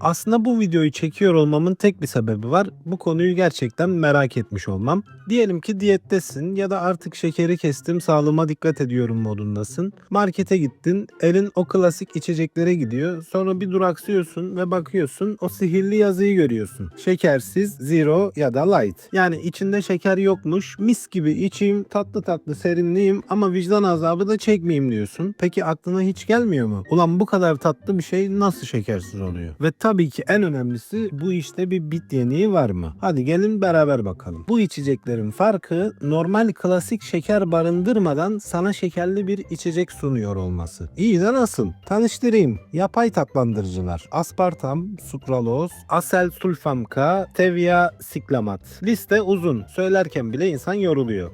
Aslında bu videoyu çekiyor olmamın tek bir sebebi var. Bu konuyu gerçekten merak etmiş olmam. Diyelim ki diyettesin ya da artık şekeri kestim sağlığıma dikkat ediyorum modundasın. Markete gittin elin o klasik içeceklere gidiyor. Sonra bir duraksıyorsun ve bakıyorsun o sihirli yazıyı görüyorsun. Şekersiz, zero ya da light. Yani içinde şeker yokmuş mis gibi içeyim tatlı tatlı serinleyeyim ama vicdan azabı da çekmeyeyim diyorsun. Peki aklına hiç gelmiyor mu? Ulan bu kadar tatlı bir şey nasıl şekersiz oluyor? Ve tabii ki en önemlisi bu işte bir bit yeniği var mı? Hadi gelin beraber bakalım. Bu içeceklerin farkı normal klasik şeker barındırmadan sana şekerli bir içecek sunuyor olması. İyi de nasıl? Tanıştırayım. Yapay tatlandırıcılar. Aspartam, sukraloz, asel sulfam K, siklamat. Liste uzun. Söylerken bile insan yoruluyor.